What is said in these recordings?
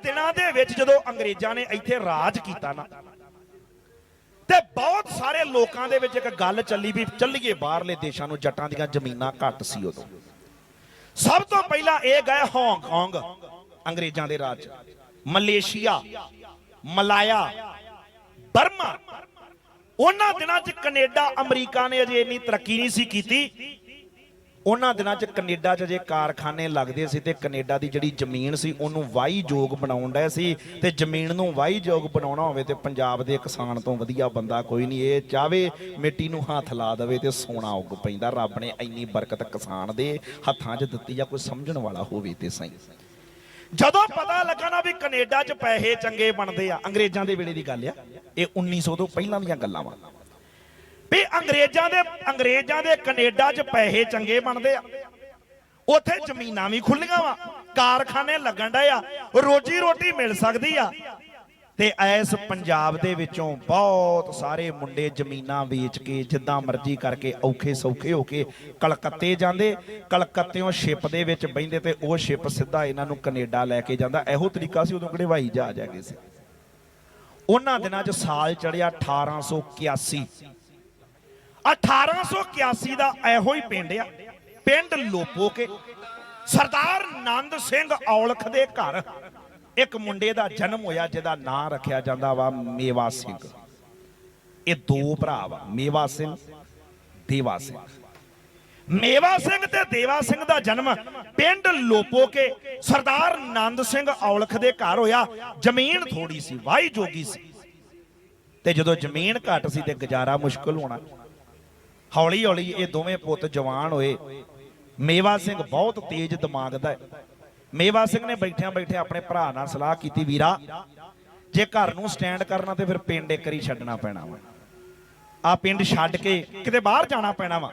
ਦਿਨਾਂ ਦੇ ਵਿੱਚ ਜਦੋਂ ਅੰਗਰੇਜ਼ਾਂ ਨੇ ਇੱਥੇ ਰਾਜ ਕੀਤਾ ਨਾ, ਤੇ ਬਹੁਤ ਸਾਰੇ ਲੋਕਾਂ ਦੇ ਵਿੱਚ ਇੱਕ ਗੱਲ ਚੱਲੀ ਵੀ ਚੱਲੀਏ ਬਾਹਰਲੇ ਦੇਸ਼ਾਂ ਨੂੰ ਜੱਟਾਂ ਦੀਆਂ ਜ਼ਮੀਨਾਂ ਘੱਟ ਸੀ ਉਦੋਂ। ਸਭ ਤੋਂ ਪਹਿਲਾਂ ਇਹ ਗਏ ਹਾਂਗਕਾਂਗ ਅੰਗਰੇਜ਼ਾਂ ਦੇ ਰਾਜ। Malaysia, Malaya, Burma. ਉਹਨਾਂ ਦਿਨਾਂ 'ਚ ਕੈਨੇਡਾ, ਅਮਰੀਕਾ ਨੇ ਅਜੇ ਇੰਨੀ ਤਰੱਕੀ ਨਹੀਂ ਸੀ ਕੀਤੀ। ਉਹਨਾਂ ਦਿਨਾਂ 'ਚ ਕੈਨੇਡਾ 'ਚ ਜੇ ਕਾਰਖਾਨੇ ਲੱਗਦੇ ਸੀ ਤੇ ਕੈਨੇਡਾ ਦੀ ਜਿਹੜੀ ਜ਼ਮੀਨ ਸੀ, ਉਹਨੂੰ ਵਾਹੀ ਯੋਗ ਬਣਾਉਣ ਡਏ ਸੀ ਤੇ ਜ਼ਮੀਨ ਨੂੰ ਵਾਹੀ ਯੋਗ ਬਣਾਉਣਾ ਹੋਵੇ ਤੇ ਪੰਜਾਬ ਦੇ ਕਿਸਾਨ ਤੋਂ ਵਧੀਆ ਬੰਦਾ ਕੋਈ ਨਹੀਂ। ਇਹ ਚਾਵੇ ਮਿੱਟੀ ਨੂੰ ਹੱਥ ਲਾ ਦੇਵੇ ਤੇ ਸੋਨਾ ਉੱਗ ਪੈਂਦਾ। ਰੱਬ ਨੇ ਇੰਨੀ ਬਰਕਤ ਕਿਸਾਨ ਦੇ ਹੱਥਾਂ 'ਚ ਦਿੱਤੀ ਆ, ਕੋਈ ਸਮਝਣ ਵਾਲਾ ਹੋਵੇ ਤੇ ਸਹੀ। ਜਦੋਂ ਪਤਾ ਲੱਗਾ ਨਾ ਵੀ ਕੈਨੇਡਾ 'ਚ ਪੈਸੇ ਚੰਗੇ ਬਣਦੇ ਆ, ਅੰਗਰੇਜ਼ਾਂ ਦੇ ਵੇਲੇ ਦੀ ਗੱਲ ਆ, ਇਹ 1900 ਤੋਂ ਪਹਿਲਾਂ ਦੀਆਂ ਗੱਲਾਂ ਵਾ। ਵੀ ਅੰਗਰੇਜ਼ਾਂ ਦੇ ਅੰਗਰੇਜ਼ਾਂ ਦੇ ਕੈਨੇਡਾ 'ਚ ਪੈਸੇ ਚੰਗੇ ਬਣਦੇ ਆ। ਉੱਥੇ ਜ਼ਮੀਨਾਂ ਵੀ ਖੁੱਲੀਆਂ ਵਾ, ਕਾਰਖਾਨੇ ਲੱਗਣ ਡਏ ਆ, ਰੋਜੀ ਰੋਟੀ ਮਿਲ ਸਕਦੀ ਆ। ਤੇ ਐਸ ਪੰਜਾਬ ਦੇ ਵਿੱਚੋਂ ਬਹੁਤ ਸਾਰੇ ਮੁੰਡੇ ਜ਼ਮੀਨਾਂ ਵੇਚ ਕੇ ਜਿੱਦਾਂ ਮਰਜ਼ੀ ਕਰਕੇ ਔਖੇ ਸੌਖੇ ਹੋ ਕੇ ਕਲਕੱਤੇ ਜਾਂਦੇ, ਕਲਕੱਤਿਓਂ ਸ਼ਿਪ ਦੇ ਵਿੱਚ ਬਹਿੰਦੇ ਤੇ ਉਹ ਸ਼ਿਪ ਸਿੱਧਾ ਇਹਨਾਂ ਨੂੰ ਕੈਨੇਡਾ ਲੈ ਕੇ ਜਾਂਦਾ। ਇਹੋ ਤਰੀਕਾ ਸੀ ਉਦੋਂ ਕਿਹੜੇ ਹਵਾਈ ਜਹਾਜ਼ ਹੈਗੇ ਸੀ। ਉਹਨਾਂ ਦਿਨਾਂ 'ਚ ਸਾਲ ਚੜਿਆ 1881 1881 ਦਾ ਇਹੋ ਹੀ ਪਿੰਡ ਆ। ਪਿੰਡ ਲੋਪੋ ਕੇ ਸਰਦਾਰ ਨੰਦ ਸਿੰਘ ਔਲਖ ਦੇ ਘਰ ਇੱਕ ਮੁੰਡੇ ਦਾ ਜਨਮ ਹੋਇਆ, ਜਿਹਦਾ ਨਾਂ ਰੱਖਿਆ ਜਾਂਦਾ ਵਾ ਮੇਵਾ ਸਿੰਘ। ਇਹ ਦੋ ਭਰਾ ਵਾ, ਮੇਵਾ ਸਿੰਘ, ਦੇਵਾ ਸਿੰਘ। ਮੇਵਾ ਸਿੰਘ ਤੇ ਦੇਵਾ ਸਿੰਘ ਦਾ ਜਨਮ ਪਿੰਡ ਲੋਪੋ ਕੇ ਸਰਦਾਰ ਨੰਦ ਸਿੰਘ ਔਲਖ ਦੇ ਘਰ ਹੋਇਆ। ਜ਼ਮੀਨ ਥੋੜੀ ਸੀ, ਵਾਹੀ ਜੋਗੀ ਸੀ। ਤੇ ਜਦੋਂ ਜ਼ਮੀਨ ਘੱਟ ਸੀ ਤੇ ਗੁਜ਼ਾਰਾ ਮੁਸ਼ਕਲ ਹੋਣਾ। ਹੌਲੀ ਹੌਲੀ ਇਹ ਦੋਵੇਂ ਪੁੱਤ ਜਵਾਨ ਹੋਏ। ਮੇਵਾ ਸਿੰਘ ਬਹੁਤ ਤੇਜ਼ ਦਿਮਾਗ ਦਾ ਹੈ। ਮੇਵਾ ਸਿੰਘ ਨੇ ਬੈਠਿਆਂ ਬੈਠਿਆਂ ਆਪਣੇ ਭਰਾ ਨਾਲ ਸਲਾਹ ਕੀਤੀ, ਵੀਰਾ, ਜੇ ਘਰ ਨੂੰ ਸਟੈਂਡ ਕਰਨਾ ਤੇ ਫਿਰ ਪਿੰਡ ਇੱਕ ਵਾਰੀ ਛੱਡਣਾ ਪੈਣਾ ਵਾ। ਆ ਪਿੰਡ ਛੱਡ ਕੇ ਕਿਤੇ ਬਾਹਰ ਜਾਣਾ ਪੈਣਾ ਵਾ।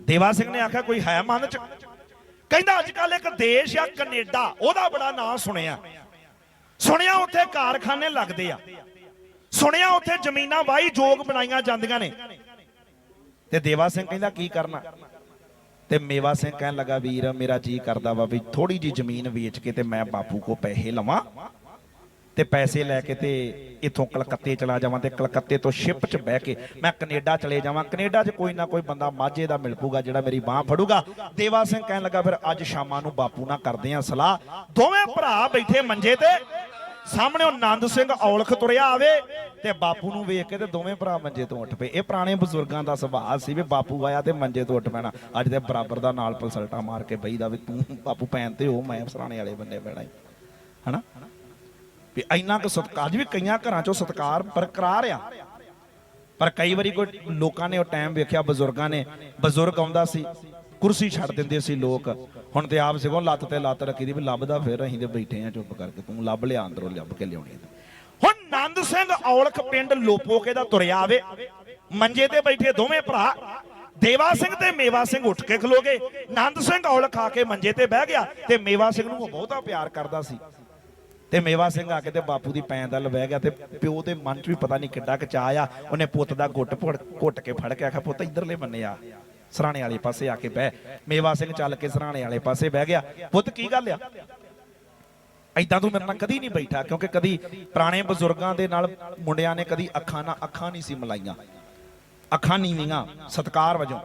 ਦੇਵਾ ਸਿੰਘ ਨੇ ਆਖਿਆ, ਕੋਈ ਹੈ ਮਨ ਚ? ਕਹਿੰਦਾ ਅੱਜ ਕੱਲ ਇੱਕ ਦੇਸ਼ ਆ ਕੈਨੇਡਾ, ਉਹਦਾ ਬੜਾ ਨਾਂ ਸੁਣਿਆ। ਸੁਣਿਆ ਉੱਥੇ ਕਾਰਖਾਨੇ ਲੱਗਦੇ ਆ। ਸੁਣਿਆ ਉੱਥੇ ਜ਼ਮੀਨਾਂ ਵਾਹੀ ਜੋਗ ਬਣਾਈਆਂ ਜਾਂਦੀਆਂ ਨੇ। ਤੇ ਦੇਵਾ ਸਿੰਘ ਕਹਿੰਦਾ, ਕੀ ਕਰਨਾ? ਤੇ ਮੇਵਾ ਸਿੰਘ ਕਹਿਣ ਲੱਗਾ, ਵੀਰ, ਮੇਰਾ ਜੀ ਕਰਦਾ ਵਾ ਵੀ ਥੋੜੀ ਜੀ ਜ਼ਮੀਨ ਵੇਚ ਕੇ ਤੇ ਮੈਂ ਬਾਪੂ ਕੋ ਪੈਸੇ ਲਵਾਂ ਤੇ ਪੈਸੇ ਲੈ ਕੇ ਤੇ ਇਥੋਂ ਕਲਕੱਤੇ ਚਲਾ ਜਾਵਾਂ ਤੇ ਕਲਕੱਤੇ ਤੋਂ ਸ਼ਿਪ 'ਚ ਬਹਿ ਕੇ ਮੈਂ ਕੈਨੇਡਾ ਚਲੇ ਜਾਵਾਂ। ਕੈਨੇਡਾ 'ਚ ਕੋਈ ਨਾ ਕੋਈ ਬੰਦਾ ਮਾਝੇ ਦਾ ਮਿਲ ਪੂਗਾ ਜਿਹੜਾ ਮੇਰੀ ਬਾਹ ਫੜੂਗਾ। ਦੇਵਾ ਸਿੰਘ ਕਹਿਣ ਲੱਗਾ, ਫਿਰ ਅੱਜ ਸ਼ਾਮਾਂ ਨੂੰ ਬਾਪੂ ਨਾਲ ਕਰਦੇ ਆਂ ਸਲਾਹ। ਦੋਵੇਂ ਭਰਾ ਬੈਠੇ ਮੰਜੇ ਤੇ। ਸਾਹਮਣੇ ਉਹ ਨੰਦ ਸਿੰਘ ਔਲਖ ਤੁਰਿਆ ਆਵੇ ਤੇ ਬਾਪੂ ਨੂੰ ਵੇਖ ਕੇ ਤੇ ਦੋਵੇਂ ਭਰਾ ਮੰਜੇ ਤੋਂ ਉੱਠ ਪਏ। ਇਹ ਪੁਰਾਣੇ ਬਜ਼ੁਰਗਾਂ ਦਾ ਸੁਭਾਅ ਸੀ ਵੀ ਬਾਪੂ ਆਇਆ ਤੇ ਮੰਜੇ ਤੋਂ ਉੱਠ ਪੈਣਾ। ਅੱਜ ਦੇ ਬਰਾਬਰ ਦਾ ਨਾਲ ਪਲਸਲਟਾ ਮਾਰ ਕੇ ਬਈਦਾ ਵੀ ਤੂੰ ਬਾਪੂ ਪੈਣ ਤੇ ਉਹ ਮੈਂ ਸਰਾਣੇ ਵਾਲੇ ਬੰਦੇ ਪੈਣਾ ਈ। ਹਨਾ? ਵੀ ਇੰਨਾ ਕੁ ਸਤਿਕਾਰ ਵੀ ਕਈਆਂ ਘਰਾਂ ਚੋਂ ਸਤਿਕਾਰ ਬਰਕਰਾਰ ਆ। ਪਰ ਕਈ ਵਾਰੀ ਕੋਈ ਲੋਕਾਂ ਨੇ ਉਹ ਟਾਈਮ ਵੇਖਿਆ, ਬਜ਼ੁਰਗਾਂ ਨੇ, ਬਜ਼ੁਰਗ ਆਉਂਦਾ ਸੀ। ਕੁਰਸੀ ਛੱਡ ਦਿੰਦੇ ਸੀ ਲੋਕ। ਹੁਣ ਤੇ ਆਪ ਸਿਗੋਂ ਲੱਤ ਤੇ ਲੱਤ ਰੱਖੀ ਦੀ ਵੀ ਲੱਭਦਾ ਫਿਰ ਅਸੀਂ ਤੇ ਬੈਠੇ ਆ ਚੁੱਪ ਕਰਕੇ, ਤੂੰ ਲੱਭ ਲਿਆ ਅੰਦਰੋਂ ਲੱਭ ਕੇ ਲਿਆਉਣੀ ਹੁਣ ਨੰਦ ਸਿੰਘ ਔਲਖ ਪਿੰਡ ਲੋਪੋਕੇ ਦਾ ਤੁਰਿਆ ਆਵੇ ਮੰਜੇ ਤੇ ਬੈਠੇ ਦੋਵੇਂ ਭਰਾ। ਦੇਵਾ ਸਿੰਘ ਤੇ ਮੇਵਾ ਸਿੰਘ ਉੱਠ ਕੇ ਖਲੋਗੇ ਨੰਦ ਸਿੰਘ ਔਲਖ ਆ ਕੇ ਮੰਜੇ ਤੇ ਬਹਿ ਗਿਆ ਤੇ ਮੇਵਾ ਸਿੰਘ ਨੂੰ ਉਹ ਬਹੁਤਾ ਪਿਆਰ ਕਰਦਾ ਸੀ। ਤੇ ਮੇਵਾ ਸਿੰਘ ਆ ਕੇ ਤੇ ਬਾਪੂ ਦੀ ਪੈਣ ਦਾ ਬਹਿ ਗਿਆ ਤੇ ਪਿਓ ਦੇ ਮਨ 'ਚ ਵੀ ਪਤਾ ਨਹੀਂ ਕਿੱਡਾ ਕਚਾ ਆ। ਉਹਨੇ ਪੁੱਤ ਦਾ ਗੁੱਟ ਘੁੱਟ ਕੇ ਫੜ ਕੇ ਆਖਿਆ, ਪੁੱਤ, ਇਧਰਲੇ ਬੰਨੇ ਆ। ਸਰਾਣੇ ਵਾਲੇ ਪਾਸੇ ਆ ਕੇ ਬਹਿ। ਮੇਵਾ ਸਿੰਘ ਚੱਲ ਕੇ ਸਰਾਣੇ ਵਾਲੇ ਪਾਸੇ ਬਹਿ ਗਿਆ। ਪੁੱਤ, ਕੀ ਗੱਲ ਆ? ਐਦਾਂ ਤੂੰ ਮੇਰੇ ਨਾਲ ਕਦੀ ਨਹੀਂ ਬੈਠਾ, ਕਿਉਂਕਿ ਕਦੀ ਪੁਰਾਣੇ ਬਜ਼ੁਰਗਾਂ ਦੇ ਨਾਲ ਮੁੰਡਿਆਂ ਨੇ ਕਦੀ ਅੱਖਾਂ ਨਾਲ ਅੱਖਾਂ ਨਹੀਂ ਸੀ ਮਲਾਈਆਂ। ਅੱਖਾਂ ਨੀਵੀਆਂ ਸਤਕਾਰ ਵਜੋਂ।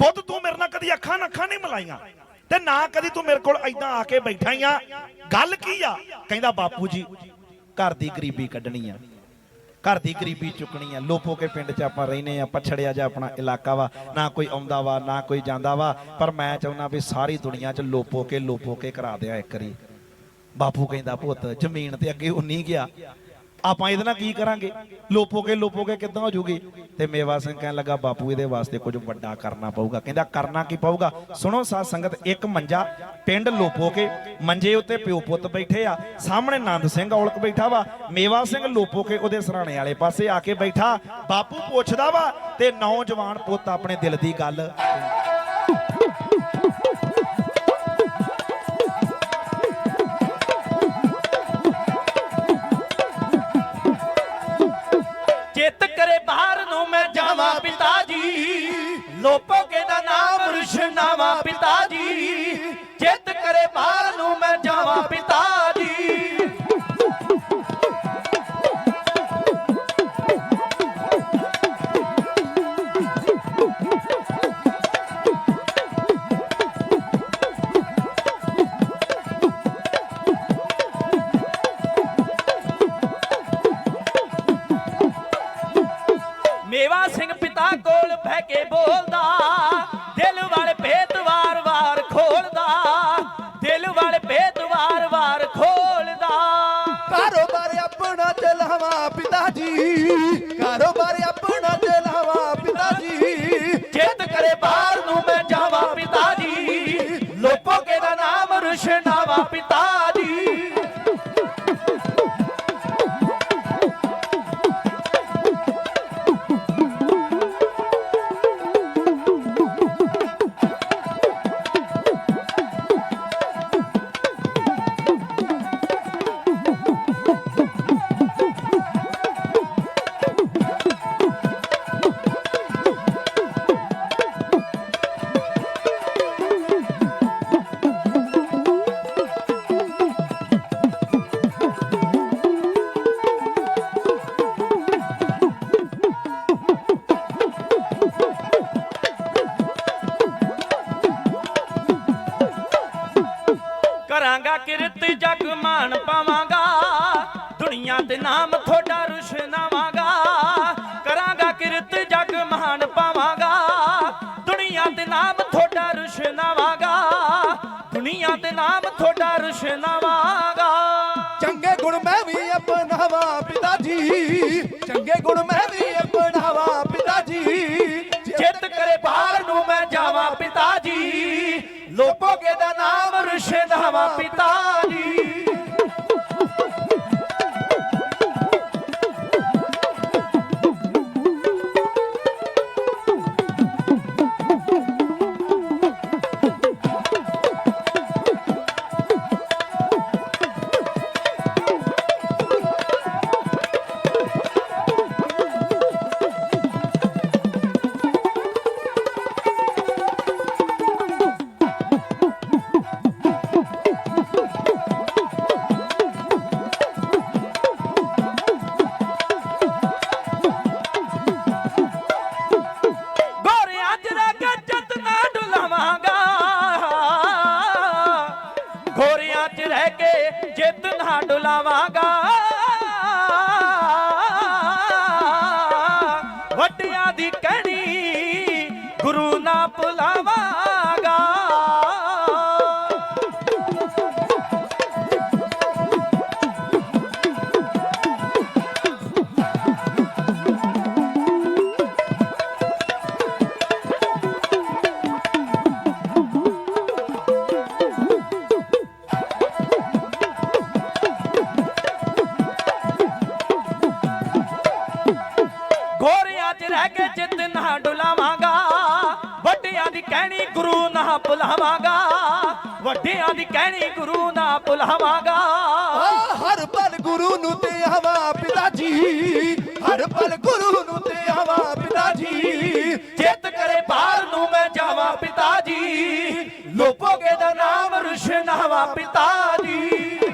ਪੁੱਤ, ਤੂੰ ਮੇਰੇ ਨਾਲ ਕਦੀ ਅੱਖਾਂ ਨਾਲ ਅੱਖਾਂ ਨਹੀਂ ਮਲਾਈਆਂ ਤੇ ਨਾ ਕਦੀ ਤੂੰ ਮੇਰੇ ਕੋਲ ਐਦਾਂ ਆ ਕੇ ਬੈਠਾ ਹੀ ਆ। ਗੱਲ ਕੀ ਆ? ਕਹਿੰਦਾ, ਬਾਪੂ ਜੀ, ਘਰ ਦੀ ਗਰੀਬੀ ਕੱਢਣੀ ਆ। ਘਰ ਦੀ ਗਰੀਬੀ ਚੁੱਕਣੀ ਆ। ਲੋਪੋ ਕੇ ਪਿੰਡ 'ਚ ਆਪਾਂ ਰਹਿੰਦੇ ਆ ਪਛੜਿਆ ਜਾ ਆਪਣਾ ਇਲਾਕਾ ਵਾ। ਨਾ ਕੋਈ ਆਉਂਦਾ ਵਾ, ਨਾ ਕੋਈ ਜਾਂਦਾ ਵਾ। ਪਰ ਮੈਂ ਚਾਹੁੰਦਾ ਵੀ ਸਾਰੀ ਦੁਨੀਆ 'ਚ ਲੋਪੋ ਕੇ ਲੋਪੋ ਕੇ ਕਰਾ ਦਿਆਂ ਇੱਕ ਵਾਰੀ। ਬਾਪੂ ਕਹਿੰਦਾ, ਪੁੱਤ, ਜ਼ਮੀਨ ਤੇ ਅੱਗੇ ਉਨੀ ਗਿਆ। ਆਪਾਂ ਇਹਦੇ ਨਾਲ ਕੀ ਕਰਾਂਗੇ? ਲੋਪੋਗੇ ਲੋਪੋਗੇ, ਕਿੱਦਾਂ ਹੋ ਜੂਗੀ? ਤੇ ਮੇਵਾ ਸਿੰਘ ਕਹਿਣ ਲੱਗਾ, ਬਾਪੂ, ਇਹਦੇ ਵਾਸਤੇ ਕੁਝ ਵੱਡਾ ਕਰਨਾ ਪਊਗਾ। ਕਹਿੰਦਾ, ਕਰਨਾ ਕੀ ਪਊਗਾ? ਸੁਣੋ ਸਾਧ ਸੰਗਤ, ਇੱਕ ਮੰਜਾ ਪਿੰਡ ਲੋਪੋਕੇ ਮੰਜੇ ਉੱਤੇ ਪਿਓ ਪੁੱਤ ਬੈਠੇ ਆ, ਸਾਹਮਣੇ ਨੰਦ ਸਿੰਘ ਔਲਕ ਬੈਠਾ ਵਾ, ਮੇਵਾ ਸਿੰਘ ਲੋਪੋਕੇ ਉਹਦੇ ਸਰਾਣੇ ਵਾਲੇ ਪਾਸੇ ਆ ਕੇ ਬੈਠਾ। ਬਾਪੂ ਪੁੱਛਦਾ ਵਾ, ਤੇ ਨੌਜਵਾਨ ਪੁੱਤ ਆਪਣੇ ਦਿਲ ਦੀ ਗੱਲ ਮੈਂ ਪਿਤਾ ਜੀ ਲੋਪੋਕੇ ਦਾ ਨਾਮ ਰੁਸ਼ਨਾਵਾ ਪਿਤਾ ਜੀ। ਚਿੱਤ ਕਰੇ ਬਾਹਰ ਨੂੰ ਮੈਂ ਜਾਵਾਂ ਕੇ ਬੋਲਦਾ ਦੁਨੀਆ ਦੇ ਨਾਮ ਤੁਹਾਡਾ ਰੁਸ਼ਨਾਵਾਂਗਾ ਕਰਾਂਗਾ ਕਿਰਤ ਜਗ ਮਾਨ ਪਾਵਾਂਗਾ। ਦੁਨੀਆ ਦੇ ਨਾਮ ਤੁਹਾਡਾ ਰੁਸ਼ਨਾਵਾਂਗਾ ਦੁਨੀਆ ਦੇ ਨਾਮ ਤੁਹਾਡਾ ਰੁਸ਼ਨਾਵਾਂਗਾ ਚੰਗੇ ਗੁਣ ਮੈਂ ਵੀ ਅਪਣਾਵਾ ਪਿਤਾ ਜੀ ਚੰਗੇ ਗੁਣ ਮੈਂ ਵੀ ਅਪਣਾਵਾ ਪਿਤਾ ਜੀ ਚਿੱਤ ਕਰੇ ਬਾਹਰ ਨੂੰ ਮੈਂ ਜਾਵਾਂ ਪਿਤਾ ਜੀ ਲੋਪੋਗੇ ਦਾ ਨਾਮ ਰੁਸ਼ਨਾਵਾ ਪਿਤਾ ਜੀ ಆಗ ਦੀ ਕਹਿਣੀ ਗੁਰੂ ਨਾ ਭੁਲਾਵਾਂਗਾ ਹਰ ਪਲ ਗੁਰੂ ਨੂੰ ਤੇ ਹਵਾ ਪਿਤਾ ਜੀ। ਹਰ ਪਲ ਗੁਰੂ ਨੂੰ ਤੇ ਹਵਾ ਪਿਤਾ ਜੀ। ਚੇਤ ਕਰੇ ਬਾਹਰ ਨੂੰ ਮੈਂ ਜਾਵਾਂ ਪਿਤਾ ਜੀ। ਲੋਪੋਗੇ ਦਾ ਨਾਮ ਰੁਸ਼ਨ ਹਵਾ ਪਿਤਾ ਜੀ।